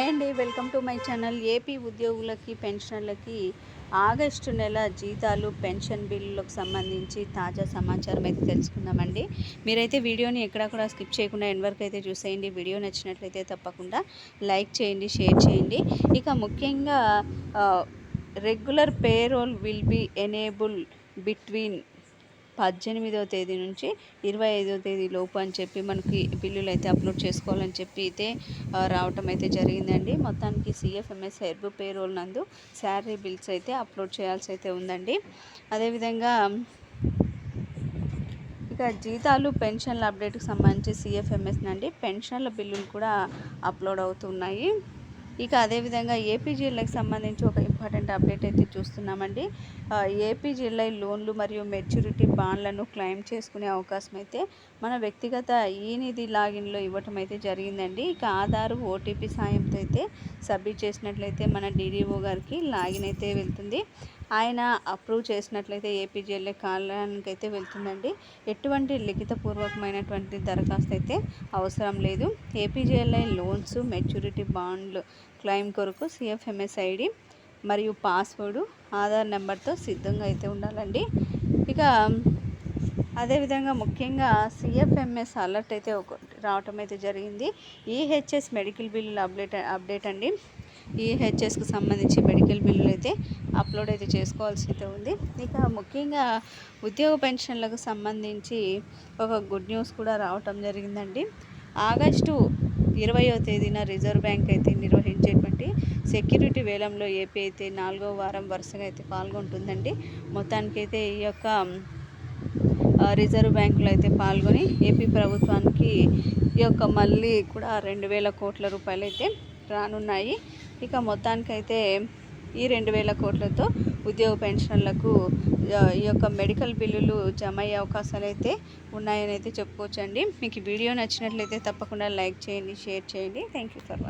Hi అండి welcome to my channel. AP ఉద్యోగులకి పెన్షనర్లకి ఆగస్టు నెల జీతాలు పెన్షన్ బిల్లులకు సంబంధించి తాజా సమాచారం అయితే తెలుసుకుందామండి. మీరైతే వీడియోని ఎక్కడ కూడా స్కిప్ చేయకుండా ఎండ్ వరకు అయితే చూసేయండి. వీడియో నచ్చినట్లయితే తప్పకుండా లైక్ చేయండి షేర్ చేయండి. ఇక ముఖ్యంగా regular payroll will be enable between పద్దెనిమిదవ తేదీ నుంచి ఇరవై ఐదవ తేదీ లోపు అని చెప్పి మనకి బిల్లులు అయితే అప్లోడ్ చేసుకోవాలని చెప్పి అయితే రావటం అయితే జరిగిందండి. మొత్తానికి సిఎఫ్ఎంఎస్ హెర్బ్ పేరోల్ నందు శాలరీ బిల్స్ అయితే అప్లోడ్ చేయాల్సి అయితే ఉందండి. అదేవిధంగా ఇక జీతాలు పెన్షన్ల అప్డేట్కి సంబంధించి సిఎఫ్ఎంఎస్ నండి పెన్షన్ల బిల్లులు కూడా అప్లోడ్ అవుతున్నాయి. ఇక అదేవిధంగా ఏపీ జిల్లాకి సంబంధించి ఒక ఇంపార్టెంట్ అప్డేట్ అయితే చూస్తున్నామండి. ఏపీ జిల్లా లోన్లు మరియు మెచ్యూరిటీ బాండ్లను క్లెయిమ్ చేసుకునే అవకాశం అయితే మన వ్యక్తిగత ఈ నిధి లాగిన్లో ఇవ్వటం అయితే జరిగిందండి. ఇక ఆధారు ఓటీపీ సాయంతో అయితే సబ్మిట్ చేసినట్లయితే మన డీడీఓ గారికి లాగిన్ అయితే వెళ్తుంది. ఆయన అప్రూవ్ చేసినట్లయితే ఏపీజేఎల్ఏ కాలానికి అయితే వెళ్తుందండి. ఎటువంటి లిఖితపూర్వకమైనటువంటి దరఖాస్తు అయితే అవసరం లేదు. ఏపీజేఎల్ఐ లోన్స్ మెచ్యూరిటీ బాండ్లు క్లెయిమ్ కొరకు సిఎఫ్ఎంఎస్ ఐడి మరియు పాస్వర్డ్ ఆధార్ నెంబర్తో సిద్ధంగా అయితే ఉండాలండి. ఇక అదేవిధంగా ముఖ్యంగా సిఎఫ్ఎంఎస్ అలర్ట్ అయితే ఒక రావటం అయితే జరిగింది. EHS medical bill update update అండి. ఈహెచ్ఎస్కి సంబంధించి మెడికల్ బిల్లులు అయితే అప్లోడ్ అయితే చేసుకోవాల్సి అయితే ఉంది. ఇక ముఖ్యంగా ఉద్యోగ పెన్షన్లకు సంబంధించి ఒక గుడ్ న్యూస్ కూడా రావటం జరిగిందండి. ఆగస్టు ఇరవయో తేదీన రిజర్వ్ బ్యాంక్ అయితే నిర్వహించేటువంటి సెక్యూరిటీ వేలంలో ఏపీ అయితే నాలుగో వారం వరుసగా అయితే పాల్గొంటుందండి. మొత్తానికైతే ఈ యొక్క రిజర్వ్ బ్యాంకులో అయితే పాల్గొని ఏపీ ప్రభుత్వానికి ఈ యొక్క మళ్ళీ కూడా రెండు వేల కోట్ల రూపాయలు అయితే రానున్నాయి. ఇక మొత్తానికైతే ఈ రెండు వేల కోట్లతో ఉద్యోగ పెన్షన్లకు ఈ యొక్క మెడికల్ బిల్లులు జమ అయ్యే అవకాశాలు అయితే ఉన్నాయని అయితే చెప్పుకోవచ్చండి. మీకు వీడియో నచ్చినట్లయితే తప్పకుండా లైక్ చేయండి షేర్ చేయండి. Thank you for watching